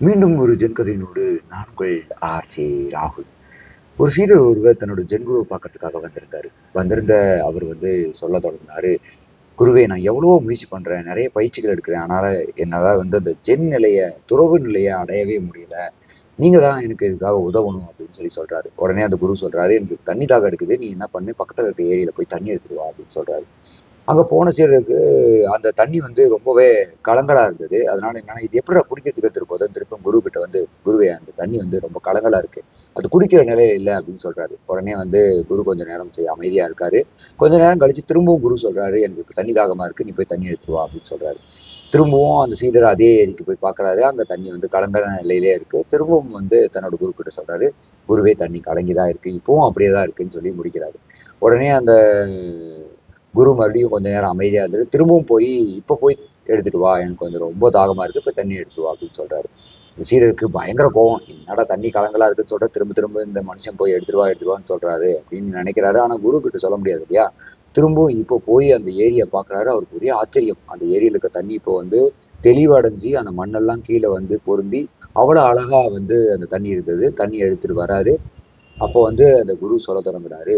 மீண்டும் ஒரு ஜென்கதையினோடு நான்கள் R C ராகுல். ஒரு சீடர் ஒருவர் தன்னோட ஜென்குருவை பார்க்கறதுக்காக வந்திருந்தாரு. வந்திருந்த அவர் வந்து சொல்ல தொடங்கினாரு குருவே நான் எவ்வளவோ முயற்சி பண்றேன் நிறைய பயிற்சிகள் எடுக்கிறேன் ஆனால என்னால வந்து அந்த ஜென் நிலையை துறவு நிலையை அடையவே முடியல. நீங்க தான் எனக்கு இதுக்காக உதவணும் அப்படின்னு சொல்லி சொல்றாரு. உடனே அந்த குரு சொல்றாரு எனக்கு தண்ணி தாக எடுக்குது நீ என்ன பண்ணு பக்கத்தில் இருக்க ஏரியில போய் தண்ணி எடுத்துருவா அப்படின்னு சொல்றாரு. அங்கே போன சீடருக்கு அந்த தண்ணி வந்து ரொம்பவே கலங்கலாக இருந்தது. அதனால என்னன்னா இது எப்படி குடிக்கிறதுக்கு எடுத்துட்டு போதும் திருப்பம் குரு கிட்ட வந்து குருவே அந்த தண்ணி வந்து ரொம்ப கலங்கலாக இருக்கு. அது குடிக்கிற நிலையில இல்லை அப்படின்னு சொல்றாரு. உடனே வந்து குரு கொஞ்சம் நேரம் சரி அமைதியாக இருக்காரு. கொஞ்ச நேரம் கழிச்சு திரும்பவும் குரு சொல்றாரு எனக்கு தண்ணி தாகமாக இருக்கு நீ போய் தண்ணி எடுத்துவா அப்படின்னு சொல்றாரு. திரும்பவும் அந்த சீடர் அதே ஏரிக்கு போய் பார்க்கறாரு அந்த தண்ணி வந்து கலங்கல நிலையிலே இருக்கு. திரும்பவும் வந்து தன்னோட குரு கிட்ட சொல்றாரு குருவே தண்ணி கலங்கி தான் இருக்கு. இப்பவும் அப்படியே தான் இருக்குன்னு சொல்லி முடிக்கிறாரு. உடனே அந்த குரு மறுபடியும் கொஞ்சம் நேரம் அமைதியாக இருந்துட்டு திரும்பவும் போய் இப்போ போய் எடுத்துட்டு வா எனக்கு கொஞ்சம் ரொம்ப தாகமாக இருக்குது இப்போ தண்ணி எடுத்துட்டு வா அப்படின்னு சொல்கிறாரு சீரருக்கு பயங்கர கோவம். என்னடா தண்ணி கலங்களாக இருக்குன்னு சொல்ற திரும்ப திரும்ப இந்த மனுஷன் போய் எடுத்துட்டு வா எடுத்துட்டு வான்னு சொல்கிறாரு அப்படின்னு நினைக்கிறாரு. ஆனால் குரு கிட்ட சொல்ல முடியாது இல்லையா? திரும்பவும் இப்போ போய் அந்த ஏரியை பார்க்குறாரு அவருக்கு ஒரே ஆச்சரியம். அந்த ஏரியில் இருக்க தண்ணி இப்போ வந்து தெளிவடைஞ்சு அந்த மண்ணெல்லாம் கீழே வந்து பொருந்தி அவ்வளோ அழகாக வந்து அந்த தண்ணி இருந்தது. தண்ணி எடுத்துட்டு வராரு. அப்போ வந்து அந்த குரு சொல்ல தொடங்குறாரு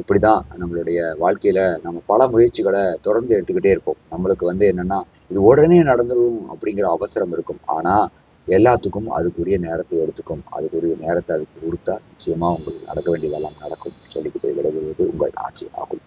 இப்படிதான் நம்மளுடைய வாழ்க்கையில நம்ம பல முயற்சிகளை தொடர்ந்து எடுத்துக்கிட்டே இருப்போம் நம்மளுக்கு வந்து என்னன்னா இது உடனே நடந்துரும் அப்படிங்கிற அவசரம் இருக்கும். ஆனால் எல்லாத்துக்கும் அதுக்குரிய நேரத்தை எடுத்துக்கும். அதுக்குரிய நேரத்தை அதுக்கு கொடுத்தா நிச்சயமாக உங்களுக்கு நடக்க வேண்டியதெல்லாம் நடக்கும். சொல்லிக்கிட்டு விலகுவது உங்கள் ஆட்சி ஆகும்